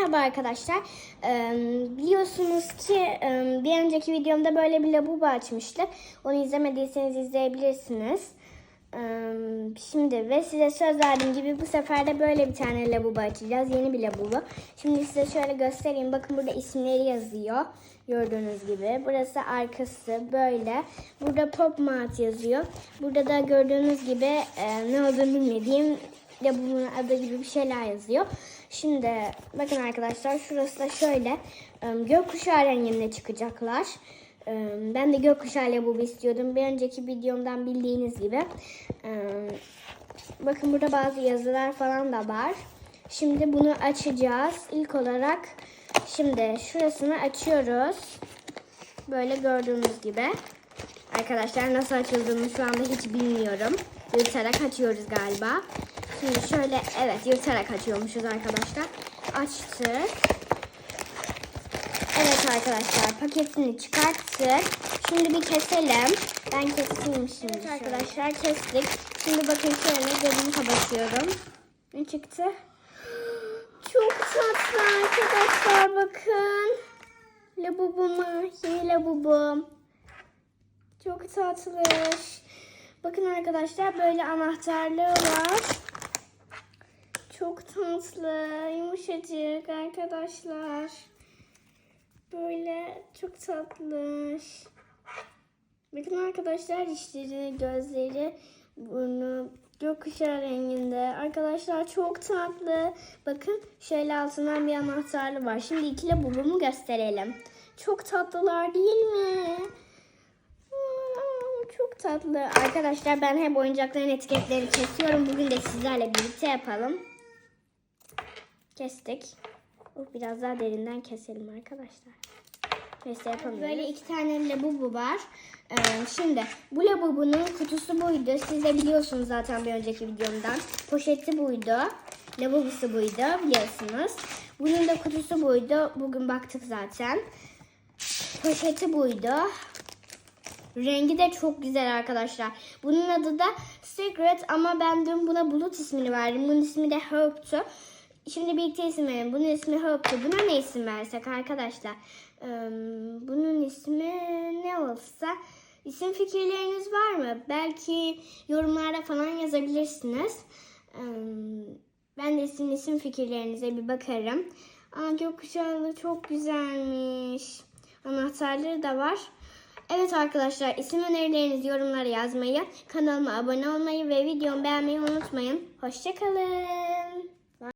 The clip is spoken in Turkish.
Merhaba arkadaşlar. Biliyorsunuz ki bir önceki videomda böyle bir labubu açmıştık. Onu izlemediyseniz izleyebilirsiniz. Şimdi ve size söz verdiğim gibi bu sefer de böyle bir tane labubu açacağız. Yeni bir labubu. Şimdi size şöyle göstereyim. Bakın burada isimleri yazıyor. Gördüğünüz gibi. Burası arkası böyle. Burada Pop Mart yazıyor. Burada da gördüğünüz gibi ne olduğunu bilmediğim labubu'nun adı gibi bir şeyler yazıyor. Şimdi bakın arkadaşlar şurası da şöyle. Gökkuşağı renginde çıkacaklar. Ben de gökkuşağı labubu istiyordum. Bir önceki videomdan bildiğiniz gibi. Bakın burada bazı yazılar falan da var. Şimdi bunu açacağız. İlk olarak şimdi şurasını açıyoruz. Böyle gördüğünüz gibi. Arkadaşlar nasıl açıldığını şu anda hiç bilmiyorum. Yırtarak açıyoruz galiba. Şimdi şöyle evet yırtarak açıyormuşuz arkadaşlar. Açtık. Evet arkadaşlar paketini çıkarttık. Şimdi bir keselim. Ben keseyim şimdi. Evet arkadaşlar kestik. Şimdi bakın şöyle gözümü kapatıyorum. Ne çıktı? Çok tatlı arkadaşlar bakın. Labubuma, yeni labubum. Çok tatlış. Bakın arkadaşlar böyle anahtarlığı var. Çok tatlı, yumuşacık arkadaşlar. Böyle çok tatlış. Bakın arkadaşlar dişleri, gözleri, burnu gökkuşağı renginde. Arkadaşlar çok tatlı. Bakın şöyle altından bir anahtarlı var. Şimdi ikili bubumu gösterelim. Çok tatlılar değil mi? Aa, Çok tatlı. Arkadaşlar ben hep oyuncakların etiketleri kesiyorum. Bugün de sizlerle birlikte yapalım. Kestik. Biraz daha derinden keselim arkadaşlar. Neyse yapamıyoruz. Böyle iki tane labubu var. Ee, şimdi bu labubunun kutusu buydu. Siz de biliyorsunuz zaten bir önceki videomdan. Poşeti buydu. Labubusu buydu biliyorsunuz. Bunun da kutusu buydu. Bugün baktık zaten. Poşeti buydu. Rengi de çok güzel arkadaşlar. Bunun adı da Secret ama ben dün buna Bulut ismini verdim. Bunun ismi de Hope'tu. Şimdi birlikte isim verelim. Bunun ismi Hope'tu. Buna ne isim versek arkadaşlar? Bunun ismi ne olsa isim fikirleriniz var mı? Belki yorumlarda falan yazabilirsiniz. Ben de sizin isim fikirlerinize bir bakarım. Aa, gökkuşağı çok güzelmiş. Anahtarları da var. Evet arkadaşlar isim önerilerinizi yorumlara yazmayı, kanalıma abone olmayı ve videomu beğenmeyi unutmayın. Hoşçakalın.